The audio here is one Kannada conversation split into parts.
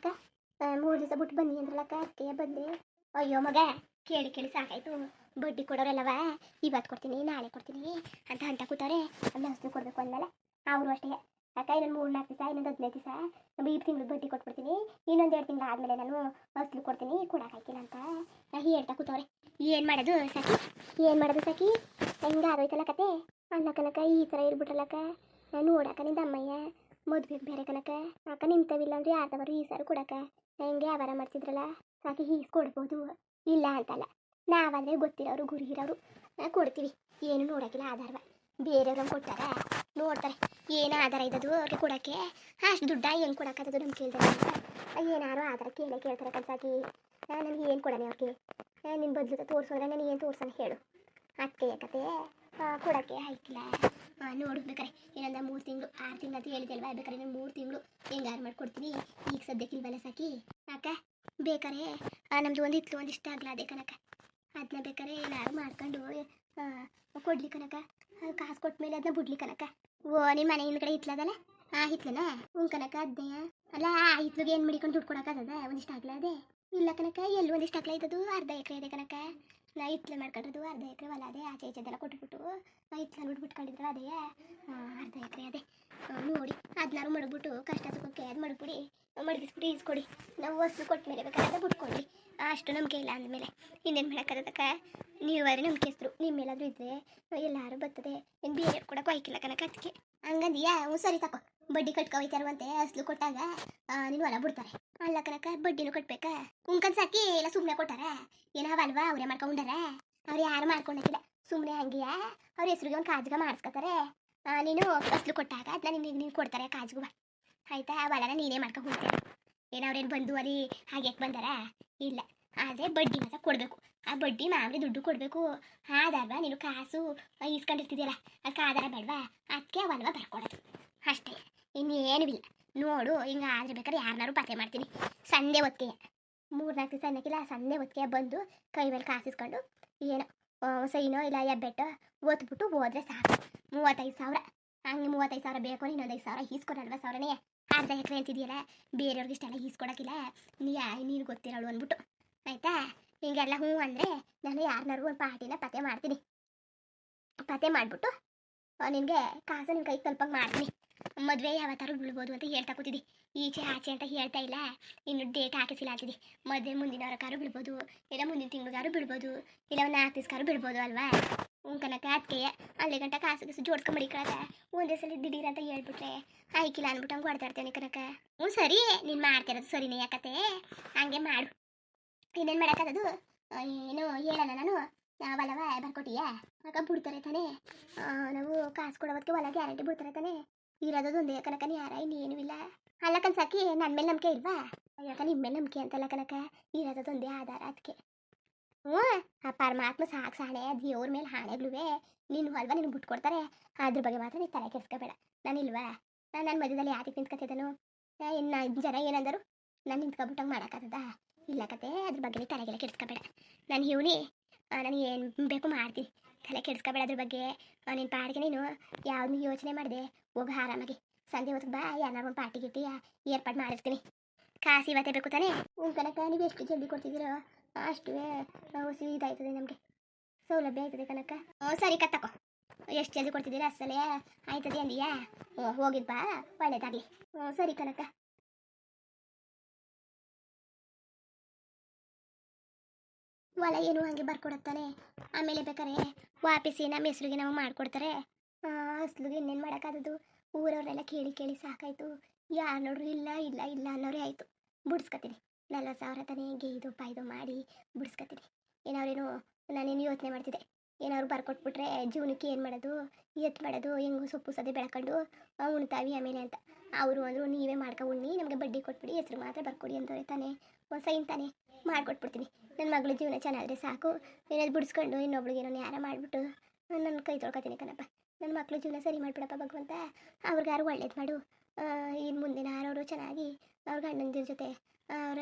ಅಕ್ಕ ಮೂರು ದಿವಸ ಬಿಟ್ಟು ಬನ್ನಿ ಅಂದ್ರಲ್ಲಕ್ಕ ಅದಕ್ಕೆ ಬಂದೆ. ಅಯ್ಯೋ ಮಗ, ಕೇಳಿ ಕೇಳಿ ಸಾಕಾಯ್ತು. ಬಡ್ಡಿ ಕೊಡೋರೆಲ್ಲವ? ಇವತ್ತು ಕೊಡ್ತೀನಿ, ನಾಳೆ ಕೊಡ್ತೀನಿ ಅಂತ ಕೂತಾರೆ ಅಲ್ಲಿ ಹಸ್ಲು ಕೊಡಬೇಕು ಅಂದಮೇಲೆ ಅವರು ಅಷ್ಟೇ. ಅಕ್ಕ, ಇನ್ನೊಂದು ಮೂರು ನಾಲ್ಕು ದಿವಸ, ಇನ್ನೊಂದು ಹದಿನೈದು ದಿವಸ ಈ ತಿಂಗಳು ಬಡ್ಡಿ ಕೊಟ್ಬಿಡ್ತೀನಿ. ಇನ್ನೊಂದು ಎರಡು ತಿಂಗಳು ಆದಮೇಲೆ ನಾನು ಹಸ್ಲು ಕೊಡ್ತೀನಿ ಕೊಡೋಕ್ಕಾಗಿಲ್ಲ ಅಂತ ಹೇಳ್ತಾ ಕೂತವ್ರೆ. ಏನು ಮಾಡೋದು ಸಾಕಿ ಏನು ಮಾಡೋದು ಸಾಕಿ ಹೆಂಗೆ ಆಗೋಯ್ತಲ್ಲ ಕತೆ? ಅಲ್ಲ ಈ ಥರ ಇರ್ಬಿಟ್ರಲ್ಲಕ್ಕ ನಾನು ನೋಡಕ್ಕ, ನಿಂದ ಅಮ್ಮಯ್ಯ. ಮದುವೆ ಬೇರೆ ಕನಕ ಅಕ್ಕ ನಿಂತವಿಲ್ಲ ಅಂದ್ರೆ ಯಾರ್ದವರು ಈ ಸಾರು ಕೊಡಕ ಹೆಂಗೆ ಅವರ ಮಾಡ್ತಿದ್ರಲ್ಲ ಸಾಕಿ ಹೀಸ್ ಕೊಡ್ಬೋದು. ಇಲ್ಲ ಅಂತಲ್ಲ. ನಾವಾದ್ರೆ ಗೊತ್ತಿರೋರು ಗುರಿ ಇರೋರು ಕೊಡ್ತೀವಿ. ಏನು ನೋಡೋಕ್ಕಿಲ್ಲ ಆಧಾರವ ಬೇರೆಯವ್ರನ್ನ ಕೊಟ್ಟಾರ? ನೋಡ್ತಾರೆ. ಏನು ಆಧಾರ ಇದ್ದದು ಅವ್ರಿಗೆ ಕೊಡೋಕ್ಕೆ? ಅಷ್ಟು ದುಡ್ಡ ಏನು ಕೊಡೋಕ್ಕಾಗದು ನಮ್ಗೆ ಕೇಳ್ತಾರೆ ಅಂತ. ಏನಾರು ಆಧಾರ ಕೇಳೇ ಕೇಳ್ತಾರೆ ಕನ್ಸಾಕಿ ನನಗೆ ಏನು ಕೊಡನೆ ಅವ್ರಿಗೆ? ನಿನ್ನ ಬದಲು ತೋರಿಸೋದ್ರೆ ನನಗೆ ಏನು ತೋರ್ಸೋಣ ಹೇಳು. ಅದಕ್ಕೆ ಕತೆ. ಕೊಡೋಕ್ಕೆ ಆಯ್ಕಿಲ್ಲ. ನೋಡು ಬೇಕಾರೆ ಏನಂದ್ರೆ ಮೂರು ತಿಂಗಳು, ಆರು ತಿಂಗಳು ಅಂತ ಹೇಳಿದಲ್ವಾ ಬೇಕಾರೆ ನಾನು ಮೂರು ತಿಂಗಳು ಹೆಂಗಾರು ಮಾಡ್ಕೊಡ್ತೀನಿ. ಈಗ ಸದ್ಯಕ್ಕೆ ಇಲ್ವಲ್ಲ ಸಾಕಿ? ಅಕ್ಕ, ಬೇಕಾರೆ ನಮ್ದು ಒಂದು ಇತ್ತು ಒಂದಿಷ್ಟ ಆಗಲ್ಲ ಅದೇ ಕನಕ ಅದನ್ನ ಬೇಕಾರೆ ಏನಾರು ಮಾಡ್ಕೊಂಡು ಕೊಡ್ಲಿ ಕನಕ ಕಾಸು ಕೊಟ್ಟ ಮೇಲೆ ಅದನ್ನ ಬಿಡ್ಲಿ ಕನಕ ಓ ನಿಮ್ಮ ಮನೆ ಹಿಂದ್ಗಡೆ ಇತ್ತಲ್ಲ ಆ ಹಿತ್ಲನ ಹ್ಞೂ ಕನಕ ಅದೇ ಅಲ್ಲ, ಆ ಏನು ಮಡಿಕೊಂಡು ದುಡ್ಡು ಕೊಡೋಕ್ಕಾಗದ ಒಂದಿಷ್ಟು ಆಗ್ಲಾದೆ ಇಲ್ಲ ಕನಕ ಎಲ್ಲಿ ಒಂದಿಷ್ಟು ಆಗ್ಲ ಇದ್ದದು ಅರ್ಧ ಎಕರೆ ಇದೆ ಕನಕ ನಾ ಹಿತ್ಲೆ ಅರ್ಧ ಎಕರೆ ಹೊಲ ಅದೇ, ಆಚೆ ಈಚೆದೆಲ್ಲ ಕೊಟ್ಬಿಟ್ಟು, ನಾ ಹಿತ್ಲ ನೋಡಿ ಅದೇ ಅರ್ಧ ಎಕರೆ ಅದೇ. ನೋಡಿ ಅದನ್ನಾರು ಮಡಗ್ಬಿಟ್ಟು ಕಷ್ಟ ಸುಖಕ್ಕೆ ಅದು ಮಡಗ್ಬಿಡಿ ಮಡಗಿಸ್ಬಿಟ್ಟು ಕೊಡಿ ನಾವು ವಸ್ತು ಕೊಟ್ಟ ಮೇಲೆ ಬೇಕಾದ್ರೆ ಬಿಟ್ಕೊಳ್ಳಿ ಅಷ್ಟು ನಂಬಿಕೆ ಇಲ್ಲ ಅಂದಮೇಲೆ. ಇನ್ನೇನು ಮಾಡೋಕ್ಕಾಗದಕ್ಕ ನೀವಾದ್ರೆ ನಂಬಿಕೆ ಹೆಸರು ನಿಮ್ಮ ಇದ್ರೆ ಎಲ್ಲಾರು ಬರ್ತದೆ. ಇನ್ನು ಬೇರೆ ಕೂಡ ಕೊಯ್ಕಿಲ್ಲ ಕನಕ ಅದಕ್ಕೆ ಹಂಗಂದಿಯಾ? ಹ್ಞೂ, ಸರಿ ತಕೋ. ಬಡ್ಡಿ ಕಟ್ಕೊಯ್ತಾರಂತೆ ಅಸಲು ಕೊಟ್ಟಾಗ ನೀನು ಹೊಲ ಬಿಡ್ತಾರೆ. ಅಲ್ಲ ಕನಕ ಬಡ್ಡಿನೂ ಕಟ್ಬೇಕಾ? ಉಂಕನ್ ಸಾಕಿ ಎಲ್ಲ ಸುಮ್ಮನೆ ಕೊಟ್ಟಾರ? ಏನಾವಲ್ವಾ ಅವರೇ ಮಾಡ್ಕೊಂಡಾರ ಅವ್ರು ಯಾರು ಮಾಡ್ಕೊಂಡಿಲ್ಲ ಸುಮ್ಮನೆ ಹಂಗೆಯ? ಅವ್ರ ಹೆಸ್ರಿಗೆ ಒಂದು ಕಾಜ್ಗ ಮಾಡಿಸ್ಕೊತಾರೆ. ನೀನು ಅಸಲು ಕೊಟ್ಟಾಗ ಅದನ್ನ ನಿನಗೆ ನೀನು ಕೊಡ್ತಾರೆ ಕಾಜ್ಗುವ. ಆಯ್ತಾ? ಆ ಹೊಲನ ನೀನೇ ಮಾಡ್ಕೊಂಡು ಹೋಗ್ತೀನಿ ಏನು ಅವ್ರೇನು ಬಂದು ಅಲ್ಲಿ ಹಾಗೆ ಬಂದಾರ? ಇಲ್ಲ. ಆದರೆ ಬಡ್ಡಿ ಮಾತ್ರ ಕೊಡಬೇಕು. ಆ ಬಡ್ಡಿ ಮಾಮೂಲಿ ದುಡ್ಡು ಕೊಡಬೇಕು. ಆದಾರ್ವ ನೀನು ಕಾಸು? ಈಸ್ಕೊಂಡಿರ್ತಿದ್ಯಲ್ಲ, ಅದಕ್ಕೆ ಆಧಾರ ಬೇಡವಾ? ಅದಕ್ಕೆ ಅವಲ್ವ ಬರ್ಕೊಡೋದು. ಅಷ್ಟೇ. ಇನ್ನೇನು ಇಲ್ಲ. ನೋಡು, ಹಿಂಗೆ ಆದ್ರೆ ಬೇಕಾದ್ರೆ ಯಾರನ್ನಾರು ಪತ್ತೆ ಮಾಡ್ತೀನಿ. ಸಂಜೆ ಹೊತ್ತಿಗೆ ಮೂರು ನಾಲ್ಕು ದಿವಸ ಅನ್ನಕ್ಕಿಲ್ಲ ಸಂಜೆ ಹೊತ್ತಿಗೆ ಬಂದು ಕೈ ಮೇಲೆ ಕಾಸು ಇಸ್ಕೊಂಡು ಏನೋ ಸೈನೋ ಇಲ್ಲ, ಎಬ್ಬೆಟ್ಟು ಓದ್ಬಿಟ್ಟು ಹೋದ್ರೆ ಸಾಕು. ಮೂವತ್ತೈದು ಸಾವಿರ. ಹಂಗೆ ಮೂವತ್ತೈದು ಸಾವಿರ ಬೇಕು, ಇನ್ನೊಂದೈದು ಸಾವಿರ ಈಸ್ಕೊ ಸಾವಿರನೇ ಅರ್ಧ ಎಕರೆ ಅಂತಿದೆಯಲ್ಲ ಬೇರೆಯವ್ರಿಗೆ ಇಷ್ಟೆಲ್ಲ ಈಸ್ಕೊಡಕ್ಕಿಲ್ಲ. ನೀ ನೀನು ಗೊತ್ತಿರೋಳು ಅಂದ್ಬಿಟ್ಟು. ಆಯ್ತಾ? ಹಿಂಗೆಲ್ಲ ಹ್ಞೂ ಅಂದರೆ ನಾನು ಯಾರನ್ನಾರು ಒಂದು ಪಾರ್ಟಿನ ಪತೆ ಮಾಡ್ತೀನಿ. ಪತೆ ಮಾಡಿಬಿಟ್ಟು ನಿನಗೆ ಕಾಸು ನಿನ್ನ ಕೈಗೆ ತಲುಪಂಗೆ ಮಾಡ್ತೀನಿ. ಮದುವೆ ಯಾವತ್ತಾರು ಬೀಳ್ಬೋದು ಅಂತ ಹೇಳ್ತಾ ಕೂತಿದ್ದಿ. ಈಚೆ ಆಚೆ ಅಂತ ಹೇಳ್ತಾ ಇಲ್ಲ. ಇನ್ನು ಡೇಟ್ ಹಾಕಿಸಿಲ್ಲ ಅಂತಿದ್ದಿ. ಮದುವೆ ಮುಂದಿನ ವಾರಕ್ಕಾರು ಬಿಡ್ಬೋದು ಇಲ್ಲ ಮುಂದಿನ ತಿಂಗಳಿಗಾರು ಬಿಡ್ಬೋದು ಇಲ್ಲ ಒಂದು ನಾಲ್ಕು ದಿವ್ಸಕ್ಕಾರು ಬಿಡ್ಬೋದು ಅಲ್ವಾ? ಉಂಕನಕ ಅದಕ್ಕೆ ಅಲ್ಲಿ ಗಂಟ ಕಾಸು ಗಿಸು ಜೋಡ್ಸ್ಕೊಂಡ್ ಮಡಿಕೊಳಕ ಒಂದೇ ಸಲ ದಿಢೀರ್ ಅಂತ ಹೇಳ್ಬಿಟ್ರೆ. ಆಯ್ಕಿಲ್ಲ ಅನ್ಬಿಟ್ಟು ಹಂಗೆ ಹೊಡ್ತಾಡ್ತೇನೆ ಕನಕ ಹ್ಞೂ ಸರಿ, ನೀನು ಮಾಡ್ತಿರೋದು ಸರಿನೇ ಯಾಕತ್ತೆ ಹಂಗೆ ಮಾಡು. ಇನ್ನೇನು ಮಾಡೋಕ್ಕದದು? ಏನು ಹೇಳಲ್ಲ ನಾನು? ಹೊಲವ ಬರ್ಕೊಟ್ಟಿಯಾ? ಆಗ ಬಿಡ್ತಾರೆ ತಾನೇ. ನಾವು ಕಾಸು ಕೊಡೋದಕ್ಕೆ ಹೊಲ ಗ್ಯಾರಂಟಿ ಬಿಡ್ತಾರೆ ತಾನೇ. ಇರೋದು ಒಂದೇ ಕನಕ ಯಾರ? ಇನ್ನೇನು ಇಲ್ಲ. ಅಲ್ಲ ಕನ್ಸಾಕಿ ನನ್ನ ಮೇಲೆ ನಂಬಿಕೆ ಇಲ್ವಾ? ಯಾಕ ನಿಮ್ಮ ಮೇಲೆ ನಂಬಿಕೆ ಅಂತಲ್ಲ ಕನಕ ಇರೋದು ಒಂದೇ ಆಧಾರ ಅದಕ್ಕೆ ಹ್ಞೂ, ಆ ಪರಮಾತ್ಮ ಸಾಕ್ಸಾಣೆ ದೇವ್ರ ಮೇಲೆ ಹಾಣೆಗಳುವೆ ನೀನು ಅಲ್ವಾ ನೀನು ಬಿಟ್ಕೊಡ್ತಾರೆ? ಅದ್ರ ಬಗ್ಗೆ ಮಾತ್ರ ನೀನು ತಲೆ ಕೆಡಿಸ್ಕೋಬೇಡ. ನಾನಿಲ್ವಾ ನಾನು ನನ್ನ ಮಧ್ಯದಲ್ಲಿ ಯಾತಕ್ಕೆ ನಿಂತ್ಕೊತಿದ್ದನು ಇನ್ನು ಜನ ಏನಂದರು? ನಾನು ನಿಂತ್ಕೊಬಿಟ್ಟಂಗೆ ಮಾಡೋಕ್ಕಾಗದ ಇಲ್ಲ ಕತೆ, ಅದ್ರ ಬಗ್ಗೆ ನೀ ತಲೆಗೆಲ್ಲ ಕೆಡಿಸ್ಕೋಬೇಡ. ನಾನು ಇವನಿ ನನಗೆ ಏನು ಬೇಕು ಮಾಡ್ತೀನಿ ತಲೆ ಕೆಡಿಸ್ಕೋಬೇಡ ಅದ್ರ ಬಗ್ಗೆ. ನಿನ್ನ ಪಾಡಿಗೆ ನೀನು ಯಾವ್ದು ಯೋಚನೆ ಮಾಡಿದೆ, ಹೋಗಿ ಆರಾಮಾಗಿ. ಸಂಜೆ ಹೊತ್ತು ಬಾ ಏನಾರು ಒಂದು ಪಾರ್ಟಿ ಗಿಟ್ಟಿ ಏರ್ಪಾಡು ಮಾಡಿರ್ತೀನಿ. ಕಾಸಿ ಇವತ್ತೇ ಬೇಕು ತಾನೇ? ಉನ್ ಕನಕ ನೀವು ಎಷ್ಟು ಜಲ್ದಿ ಕೊಡ್ತಿದ್ದೀರೋ? ಅಷ್ಟು ಹೊಸಿ ಇದಾಯ್ತದೆ ನಮಗೆ. ಸೌಲಭ್ಯ ಆಯ್ತದೆ ಕನಕ ಓ, ಸರಿ, ಕತ್ತಕೋ. ಎಷ್ಟು ಜಲ್ದಿ ಕೊಡ್ತಿದ್ದೀರಾ ಅಸಲೇ ಆಯ್ತದೆ ಅಂದಿಯಾ? ಓ, ಹೋಗಿದ್ ಬಾ. ಒಳ್ಳೇದಾಗಲಿ. ಸರಿ ಕನಕ ಹೊಲ ಏನು ಹಂಗೆ ಬರ್ಕೊಡತ್ತಾನೆ? ಆಮೇಲೆ ಬೇಕಾರೆ ವಾಪಸಿ ನಮ್ಮ ಹೆಸ್ರಿಗೆ ನಾವು ಮಾಡಿಕೊಡ್ತಾರೆ. ಹಸ್ಲಿಗೆ ಇನ್ನೇನು ಮಾಡೋಕ್ಕಾದದು ಊರವರೆಲ್ಲ ಕೇಳಿ ಕೇಳಿ ಸಾಕಾಯ್ತು. ಯಾರು ನೋಡ್ರು ಇಲ್ಲ ಇಲ್ಲ ಇಲ್ಲ ಅನ್ನೋರೇ ಆಯಿತು. ಬಿಡಿಸ್ಕೊತೀನಿ. ನಲ್ವತ್ತು ಸಾವಿರ ತಾನೇ ಇದು ಪಾಯ್ದು ಮಾಡಿ ಬಿಡಿಸ್ಕೊತೀನಿ ಏನಾವ್ರೇನು ನಾನೇನು ಯೋಚನೆ ಮಾಡ್ತಿದ್ದೆ. ಏನಾದ್ರು ಬರ್ಕೊಟ್ಬಿಟ್ರೆ ಜೀವನಕ್ಕೆ ಏನು ಮಾಡೋದು? ಎತ್ತು ಮಾಡೋದು? ಹೆಂಗು ಸೊಪ್ಪು ಸದೆ ಬೆಳ್ಕೊಂಡು ಉಣ್ತಾವಿ ಆಮೇಲೆ ಅಂತ. ಅವರು ಅಂದರು, ನೀವೇ ಮಾಡ್ಕೊ ಉಣ್ಣಿ, ನಮಗೆ ಬಡ್ಡಿ ಕೊಟ್ಬಿಡಿ, ಹೆಸರು ಮಾತ್ರ ಬರ್ಕೊಡಿ ಅಂತವ್ರೆ ತಾನೇ. ಒಂದು ಸೈನ್ ತಾನೇ ಮಾಡ್ಕೊಟ್ಬಿಡ್ತೀನಿ. ನನ್ನ ಮಗಳ ಜೀವನ ಚೆನ್ನಾದ್ರೆ ಸಾಕು. ಏನಾದ್ರು ಬಿಡಿಸ್ಕೊಂಡು ಇನ್ನೊಬ್ಳಿಗೆ ಏನೋ ಯಾರ ಮಾಡಿಬಿಟ್ಟು ನನ್ನ ಕೈ ತೊಳ್ಕೊತೀನಿ ಕಣಪ್ಪ. ನನ್ನ ಮಕ್ಳ ಜೀವನ ಸರಿ ಮಾಡಿಬಿಡಪ್ಪ ಭಗವಂತ. ಅವ್ರಿಗಾರು ಒಳ್ಳೇದು ಮಾಡು. ಇನ್ನು ಮುಂದಿನ ಆರವರು ಚೆನ್ನಾಗಿ ಅವ್ರ ಗಂಡಂದಿರ ಜೊತೆ ಅವರ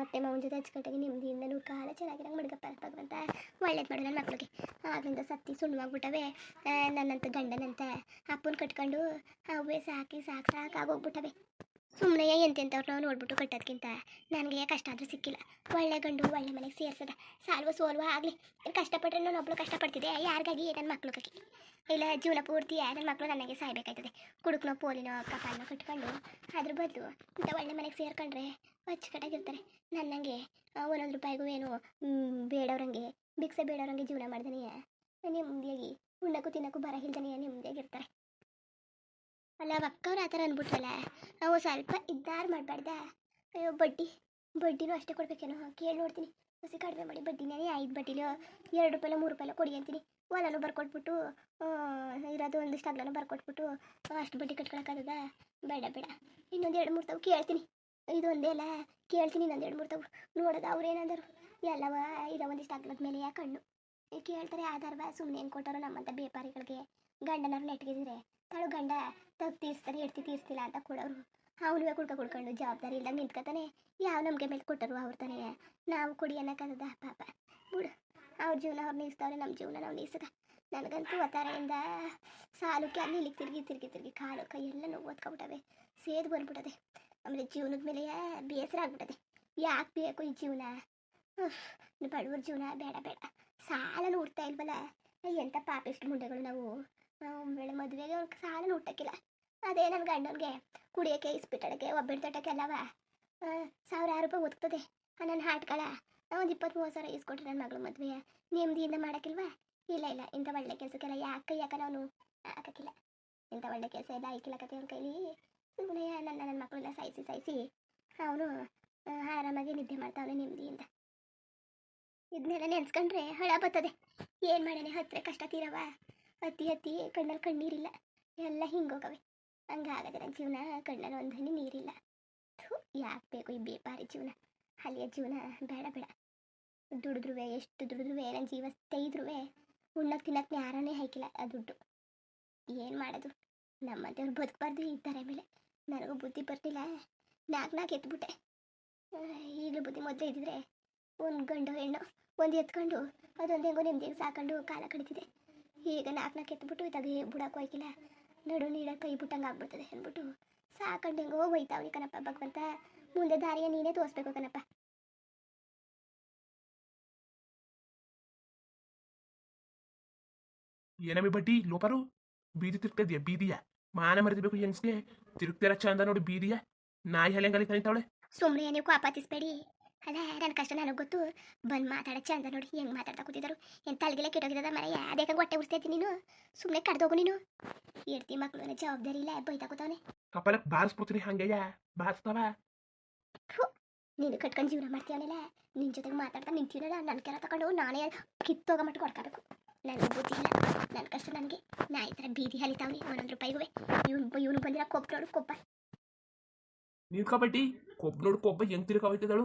ಅತ್ತೆ ಮಾವನ ಜೊತೆ ಅಚ್ಚುಕಟ್ಟಾಗಿ ನೆಮ್ಮದಿಯಿಂದ ನೂರು ಕಾಲ ಚೆನ್ನಾಗಿರಂಗೆ ಮಡ್ಗಪ್ಪ ಭಗವಂತ ಒಳ್ಳೇದು ಮಾಡು ನನ್ನ ಮಕ್ಳಿಗೆ. ಆಗ್ಲಿಂದ ಸತ್ತಿ ಸುಣ್ಣವಾಗ್ಬಿಟ್ಟವೆ ನನ್ನಂತ ಗಂಡನಂತ ಅಪ್ಪನ ಕಟ್ಕೊಂಡು ಅವೇ ಸಾಕಿ ಸಾಕು ಸಾಕಾಗೋಗ್ಬಿಟ್ಟವೆ ಸುಮ್ಮನೆ ಎಂತೆಂಥವ್ರನ್ನ ನೋಡ್ಬಿಟ್ಟು ಕಟ್ಟೋದಕ್ಕಿಂತ ನನಗೆ ಕಷ್ಟ ಆದರೂ ಸಿಕ್ಕಿಲ್ಲ. ಒಳ್ಳೆ ಗಂಡು, ಒಳ್ಳೆ ಮನೆಗೆ ಸೇರ್ಸದ. ಸಾಲ್ವ, ಸೋಲ್ವ ಆಗಲಿ. ಕಷ್ಟಪಟ್ಟರೆ ನಾನು ಒಬ್ಳು ಕಷ್ಟಪಡ್ತಿದ್ದೆ. ಯಾರಿಗಾಗಿ? ನನ್ನ ಮಕ್ಳಿಗಾಗಿ ಇಲ್ಲ, ಜೀವನ ಪೂರ್ತಿ ನನ್ನ ಮಕ್ಕಳು ನನಗೆ ಸಾಯ್ಬೇಕಾಯ್ತದೆ. ಕುಡುಕ್ನೋ, ಪೋಲಿನೋ, ಕಪಾಲನೋ ಕಟ್ಕೊಂಡು ಅದ್ರ ಬದಲು ಇಂಥ ಒಳ್ಳೆ ಮನೆಗೆ ಸೇರ್ಕೊಂಡ್ರೆ ಅಚ್ಚುಕಟ್ಟಾಗಿರ್ತಾರೆ. ನನ್ನಂಗೆ ಒಂದೊಂದು ರೂಪಾಯಿಗೂ ಏನು ಬೇಡವ್ರಂಗೆ, ಭಿಕ್ಷೆ ಬೇಡವ್ರಂಗೆ ಜೀವನ ಮಾಡ್ದನೆಯ? ನೆಮ್ಮದಿಯಾಗಿ ಉಣ್ಣಕ್ಕೂ ತಿನ್ನಕ್ಕೂ ಬರ ಇಲ್ದನೆಯ ನೆಮ್ಮದಿಯಾಗಿರ್ತಾರೆ ಅಲ್ಲ ಅಕ್ಕವ್ರು ಆ ಥರ ಅಂದ್ಬಿಟ್ರಲ್ಲ, ನಾವು ಸ್ವಲ್ಪ ಇದ್ದಾರು ಮಾಡಬಾರ್ದ? ಅಯ್ಯೋ, ಬಡ್ಡಿ, ಬಡ್ಡಿನೂ ಅಷ್ಟೇ ಕೊಡ್ಬೇಕೇನೋ? ಕೇಳಿ ನೋಡ್ತೀನಿ. ಹಸಿ ಕಡಿಮೆ ಮಾಡಿ ಬಡ್ಡಿನೇ ಐದು ಬಡ್ಡಿಲೋ ಎರಡು ರೂಪಾಯಿ ಮೂರು ರೂಪಾಯಿ ಕೊಡಿ ಅಂತೀನಿ. ಹೊಲನೂ ಬರ್ಕೊಟ್ಬಿಟ್ಟು ಇರೋದು ಒಂದಿಷ್ಟು ಅಗ್ಲನೂ ಬರ್ಕೊಟ್ಬಿಟ್ಟು, ಅಷ್ಟು ಬಡ್ಡಿ ಕಟ್ಕೊಳಕ್ಕಾಗದ? ಬೇಡ ಬೇಡ. ಇನ್ನೊಂದು ಎರಡು ಮೂರು ತಾವು ಕೇಳ್ತೀನಿ. ಇದು ಒಂದೇ ಅಲ್ಲ, ಕೇಳ್ತೀನಿ ಇನ್ನೊಂದು ಎರಡು ಮೂರು ತಾವು. ನೋಡೋದು ಅವ್ರು ಏನಂದರು? ಎಲ್ಲವ, ಇರೋ ಒಂದಿಷ್ಟು ಅಗ್ಲದ ಮೇಲೆ ಕಣ್ಣು. ಕೇಳ್ತಾರೆ, ಆಧಾರವ ಸುಮ್ಮನೆ ಏನು ಕೊಟ್ಟರು ನಮ್ಮಂಥ ಬೇಪಾರಿಗಳಿಗೆ. ಗಂಡನವ್ರು ನೆಟ್ಗಿದ್ರೆ ತಾಳು ಗಂಡ ತಗ್ ತೀರಿಸ್ತಾರೆ ಎಡ್ತಿ ತೀರಿಸ್ತಿಲ್ಲ ಅಂತ ಕೊಡೋರು. ಅವನಿಗೆ ಕುಡ್ಕ ಕುಡ್ಕೊಂಡು ಜವಾಬ್ದಾರಿ ಇಲ್ದಂಗೆ ನಿಂತ್ಕೊತಾನೆ, ಯಾವ ನಮಗೆ ಮೇಲೆ ಕೊಟ್ಟರು ಅವ್ರ ತಾನೇ. ನಾವು ಕೊಡಿ ಅನ್ನಕ್ಕದ ಪಾಪ. ಬಿಡು, ಅವ್ರ ಜೀವನ ಅವ್ರು ನೀಸ್ತಾವ್ರೆ ನಮ್ಮ ಜೀವನ ನಾವು ನೀಸದ ನನಗಂತೂ ಒತ್ತಾರೆಯಿಂದ ಸಾಲುಕ್ಕೆ ಅಲ್ಲಿ ಇಲ್ಲಿಗೆ ತಿರುಗಿ ತಿರುಗಿ ತಿರುಗಿ ಕಾಲು, ಕೈ ಎಲ್ಲ ನೋವು ಓದ್ಕೊಬಿಟ್ಟವೆ ಸೇದು ಬಂದ್ಬಿಟ್ಟದೆ. ಆಮೇಲೆ ಜೀವನದ ಮೇಲೆ ಬೇಸರ ಆಗ್ಬಿಟ್ಟದೆ. ಯಾಕೆ ಬೇಕು ಈ ಜೀವನ? ಬಡವ್ರ ಜೀವನ ಬೇಡ ಬೇಡ. ಸಾಲನು ಹುಡ್ತಾ ಇಲ್ವಲ್ಲ? ಎಂಥ ಪಾಪಿಷ್ಟು ಮುಂಡೆಗಳು ನಾವು. ಬೆಳೆ ಮದುವೆಗೆ ಅವ್ನಿಗೆ ಸಾಲ ಹುಟ್ಟಕ್ಕಿಲ್ಲ ಅದೇ ನನ್ನ ಗಂಡನಿಗೆ ಕುಡಿಯೋಕ್ಕೆ ಇಸ್ಪಿಟ್ಟಡಕ್ಕೆ ತಟ್ಟಕ್ಕೆ ತಟ್ಟಕ್ಕೆಲ್ಲವ ಸಾವಿರಾರು ರೂಪಾಯಿ ಒತ್ತದೆ ನನ್ನ ಹಾಟ್ಗಳ. ಒಂದು ಇಪ್ಪತ್ತು ಮೂವತ್ತು ಸಾವಿರ ಇಸ್ಕೊಟ್ರೆ ನನ್ನ ಮಗಳು ಮದುವೆ. ನೆಮ್ಮದಿಯಿಂದ ಮಾಡೋಕ್ಕಿಲ್ವಾ? ಇಲ್ಲ ಇಲ್ಲ, ಇಂಥ ಒಳ್ಳೆ ಕೆಲಸಕ್ಕೆಲ್ಲ ಯಾಕೆ ಯಾಕೆ ನಾನು ಹಾಕಕ್ಕಿಲ್ಲ. ಇಂಥ ಒಳ್ಳೆ ಕೆಲಸ ಎಲ್ಲ ಆಯ್ಕಿಲ್ಲ ಕತೆ ಅವ್ನ ಕೈಲಿ. ಸುಮ್ಮನೆ ನನ್ನ ನನ್ನ ಮಕ್ಕಳೆಲ್ಲ ಸಾಯಿಸಿ ಸಾಯಿಸಿ ಅವನು ಆರಾಮಾಗಿ ನಿದ್ದೆ ಮಾಡ್ತಾವನೆ ನೆಮ್ಮದಿಯಿಂದ ಇದನ್ನೆಲ್ಲ ನೆನ್ಸ್ಕೊಂಡ್ರೆ ಹಳ ಬರ್ತದೆ. ಏನು ಮಾಡೇನೆ ಹತ್ತಿರ ಕಷ್ಟ ತೀರವ. ಹತ್ತಿ ಹತ್ತಿ ಕಣ್ಣಲ್ಲಿ ಕಣ್ಣೀರಿಲ್ಲ. ಎಲ್ಲ ಹಿಂಗೋಗವೆ. ಹಂಗಾಗದೆ ನನ್ನ ಜೀವನ ಕಣ್ಣಲ್ಲಿ ಒಂದು ಹನಿ ನೀರಿಲ್ಲ. ಯಾಕೆ ಬೇಕು ಈ ಬೇಪಾರಿ ಜೀವನ? ಅಲ್ಲಿಯ ಜೀವನ ಬೇಡ ಬೇಡ. ದುಡಿದ್ರೂ ಎಷ್ಟು ದುಡಿದ್ರೂ ನನ್ನ ಜೀವ ತೆಗೆದ್ರುವೆ. ಉಣ್ಣಕ್ಕೆ ತಿನ್ನಕ್ಕೆ ಯಾರನ್ನೇ ಹಾಕಿಲ್ಲ ಆ ದುಡ್ಡು. ಏನು ಮಾಡೋದು? ನಮ್ಮಂತೆವ್ರು ಬದುಕಬಾರ್ದು ಇದ್ದಾರೆ ಮೇಲೆ. ನನಗೂ ಬುದ್ಧಿ ಬರ್ತಿಲ್ಲ. ನಾಲ್ಕು ನಾಲ್ಕು ಎತ್ಬಿಟ್ಟೆ. ಈಗಲೂ ಬುದ್ಧಿ ಮೊದಲೇ ಇದ್ದಿದ್ರೆ, ಒಂದು ಗಂಡು ಹೆಣ್ಣು, ಒಂದು ಎತ್ಕೊಂಡು, ಅದೊಂದು ಹೆಂಗೋ ನೆಮ್ಮದಿಗೆ ಸಾಕೊಂಡು ಕಾಲ ಕಡಿತಿದೆ ಈಗ ನಾಲ್ಕು ನಾಲ್ಕು ಎತ್ಬಿಟ್ಟು ಇದಾಗ ಬಿಡಕ್ಕೆ ಹೋಯ್ಕಿಲ್ಲ. ನಡು ನೀಡ ಕೈ ಬಿಟ್ಟಂಗೆ ಆಗ್ಬಿಡ್ತದೆ ಅಂದ್ಬಿಟ್ಟು ಸಾಕೊಂಡು ಹೆಂಗೋ ಹೋಯ್ತಾವ್ನಿ ಕಣಪ್ಪ ಭಗವಂತ. ಮುಂದೆ ದಾರಿಯ ನೀನೇ ತೋರಿಸ್ಬೇಕು ಕಣಪ್ಪ. ಏನಮ್ಮಿ ಬಡ್ಡಿ ಲೋಪರು? ಬೀದಿ ತಿರ್ಕದ್ಯ ಬೀದಿಯ? ಮಾನ ಮರಿಬೇಕು ಹೆಂಗ್ಸ್ಗೆ? ತಿರುಗ್ತಿರ ಚಂದ ನೋಡಿ ಬೀದಿಯ? ನಾಯಿ ಹಲೆಂಗಲಿ ಕಲಿತಾವಳೆ ಸುಮ್ಮನೆ ನೀವು ಕಾಪಾತಿಸ್ಬೇಡಿ. ಅಲ್ಲ ನನ್ನ ಕಷ್ಟ ನನಗೆ ಗೊತ್ತು. ಬಂದು ಮಾತಾಡೋ ಚಂದ ನೋಡಿ ಹೆಂಗೆ ಮಾತಾಡ್ತಾ ಕೂತಿದ್ರು ಏನು ತಲೆಗೆಲ್ಲ ಕೆಟ್ಟೋಗಿದ್ದದ ಮನೆ ಯಾವ್ದೇ ಹೊಟ್ಟೆ ಉರ್ಸ್ತಾ ನೀನು? ಸುಮ್ಮನೆ ಕಡ್ದೋಗು ನೀನು. ಇರ್ತಿ ಮಕ್ಕಳು ಜವಾಬ್ದಾರಿ ಇಲ್ಲ ಬೈತಾ ಕೂತವನೆ ಕಪಾಲಕ್ಕೆ ಬಾರಿಸ್ಬಿಡ್ತೀನಿ ಹಂಗೆಯ. ಬಾರಿಸ್ತಾವ? ನೀನು ಕಟ್ಕೊಂಡು ಜೀವನ ಮಾಡ್ತೀವನಲ್ಲ ನಿನ್ನ ಜೊತೆಗೆ ಮಾತಾಡ್ತಾ ನಿಂತೀನಲ್ಲ ನನ್ನ ಕೆಲ ತಗೊಂಡು ನಾನೇ ಕಿತ್ತೋಗ ಮಟ್ಟ ಕೊಡ್ಕೋಬೇಕು ನನಗೆ ಬುದ್ಧಿ ಇಲ್ಲ ನನ್ನ ಕಷ್ಟ ನನಗೆ. ನಾ ಈ ಥರ ಬೀದಿ ಹಲಿತಾವನಿ ಒಂದೊಂದು ರೂಪಾಯಿಗೂ ಇವನು ಇವನು ಬಂದಿರೋ ಕೊಬ್ಬ ನೋಡು ಕೊಬ್ಬ. ನಿಂತ್ಕ ಕಬಡ್ಡಿ? ಕೊಬ್ಬ ನೋಡು ಕೊಬ್ಬ ಹೆಂಗ್ ತಿರ್ಕಾವೈತದಳು